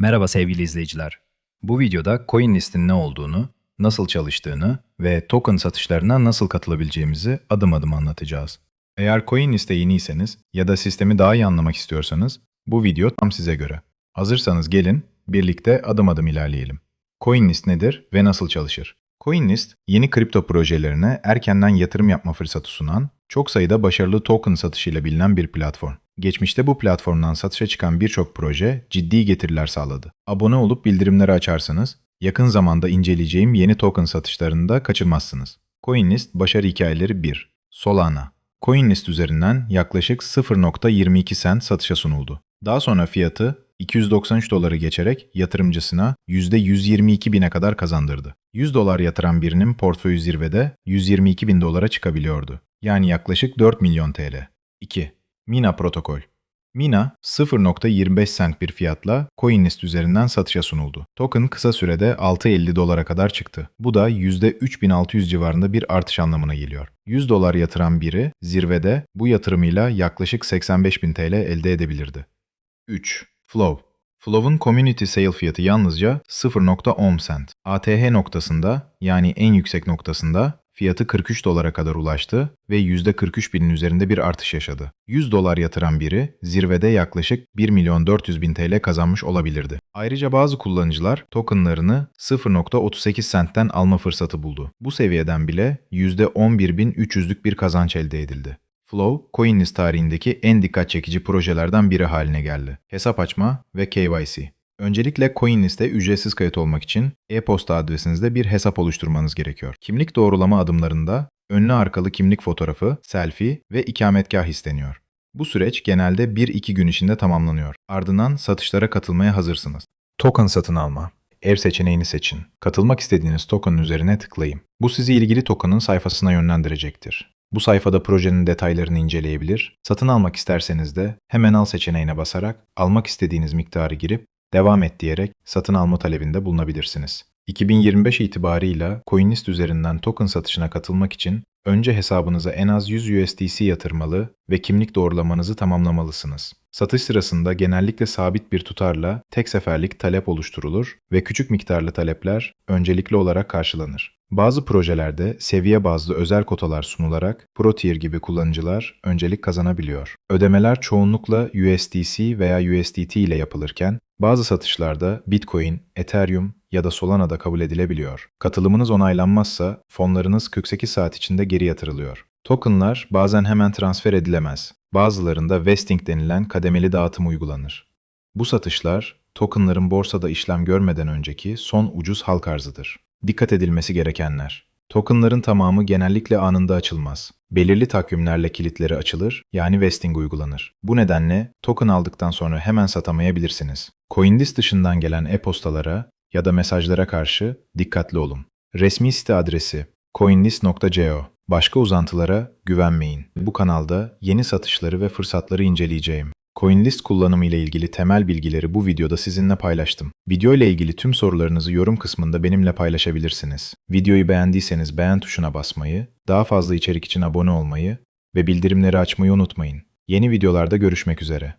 Merhaba sevgili izleyiciler. Bu videoda CoinList'in ne olduğunu, nasıl çalıştığını ve token satışlarına nasıl katılabileceğimizi adım adım anlatacağız. Eğer CoinList'e yeniyseniz ya da sistemi daha iyi anlamak istiyorsanız bu video tam size göre. Hazırsanız gelin birlikte adım adım ilerleyelim. CoinList nedir ve nasıl çalışır? CoinList, yeni kripto projelerine erkenden yatırım yapma fırsatı sunan, çok sayıda başarılı token satışıyla bilinen bir platform. Geçmişte bu platformdan satışa çıkan birçok proje ciddi getiriler sağladı. Abone olup bildirimleri açarsanız, yakın zamanda inceleyeceğim yeni token satışlarını da kaçırmazsınız. CoinList başarı hikayeleri 1. Solana CoinList üzerinden yaklaşık 0.22 sent satışa sunuldu. Daha sonra fiyatı 293 doları geçerek yatırımcısına %122 bine kadar kazandırdı. 100 dolar yatıran birinin portföyü zirvede 122 bin dolara çıkabiliyordu. Yani yaklaşık 4 milyon TL. 2. Mina protokol. Mina 0.25 sent bir fiyatla CoinList üzerinden satışa sunuldu. Token kısa sürede 6.50 dolara kadar çıktı. Bu da %3600 civarında bir artış anlamına geliyor. 100 dolar yatıran biri zirvede bu yatırımıyla yaklaşık 85.000 TL elde edebilirdi. 3. Flow. Flow'un community sale fiyatı yalnızca 0.10 cent. ATH noktasında yani en yüksek noktasında fiyatı 43 dolara kadar ulaştı ve %43 binin üzerinde bir artış yaşadı. 100 dolar yatıran biri zirvede yaklaşık 1 milyon 400 bin TL kazanmış olabilirdi. Ayrıca bazı kullanıcılar tokenlarını 0.38 centten alma fırsatı buldu. Bu seviyeden bile %11.300'lük bir kazanç elde edildi. Flow, CoinList tarihindeki en dikkat çekici projelerden biri haline geldi. Hesap açma ve KYC. Öncelikle CoinList'e ücretsiz kayıt olmak için e-posta adresinizde bir hesap oluşturmanız gerekiyor. Kimlik doğrulama adımlarında önlü arkalı kimlik fotoğrafı, selfie ve ikametgah isteniyor. Bu süreç genelde 1-2 gün içinde tamamlanıyor. Ardından satışlara katılmaya hazırsınız. Token satın alma. Ev seçeneğini seçin. Katılmak istediğiniz token'ın üzerine tıklayın. Bu sizi ilgili token'ın sayfasına yönlendirecektir. Bu sayfada projenin detaylarını inceleyebilir, satın almak isterseniz de hemen al seçeneğine basarak almak istediğiniz miktarı girip devam et diyerek satın alma talebinde bulunabilirsiniz. 2025 itibarıyla CoinList üzerinden token satışına katılmak için önce hesabınıza en az 100 USDC yatırmalı ve kimlik doğrulamanızı tamamlamalısınız. Satış sırasında genellikle sabit bir tutarla tek seferlik talep oluşturulur ve küçük miktarlı talepler öncelikli olarak karşılanır. Bazı projelerde seviye bazlı özel kotalar sunularak Pro Tier gibi kullanıcılar öncelik kazanabiliyor. Ödemeler çoğunlukla USDC veya USDT ile yapılırken bazı satışlarda Bitcoin, Ethereum ya da Solana'da kabul edilebiliyor. Katılımınız onaylanmazsa fonlarınız 48 saat içinde geri yatırılıyor. Tokenlar bazen hemen transfer edilemez. Bazılarında vesting denilen kademeli dağıtım uygulanır. Bu satışlar tokenların borsada işlem görmeden önceki son ucuz halk arzıdır. Dikkat edilmesi gerekenler. Tokenların tamamı genellikle anında açılmaz. Belirli takvimlerle kilitleri açılır, yani vesting uygulanır. Bu nedenle token aldıktan sonra hemen satamayabilirsiniz. CoinList dışından gelen e-postalara ya da mesajlara karşı dikkatli olun. Resmi site adresi coinlist.co Başka uzantılara güvenmeyin. Bu kanalda yeni satışları ve fırsatları inceleyeceğim. CoinList kullanımı ile ilgili temel bilgileri bu videoda sizinle paylaştım. Video ile ilgili tüm sorularınızı yorum kısmında benimle paylaşabilirsiniz. Videoyu beğendiyseniz beğen tuşuna basmayı, daha fazla içerik için abone olmayı ve bildirimleri açmayı unutmayın. Yeni videolarda görüşmek üzere.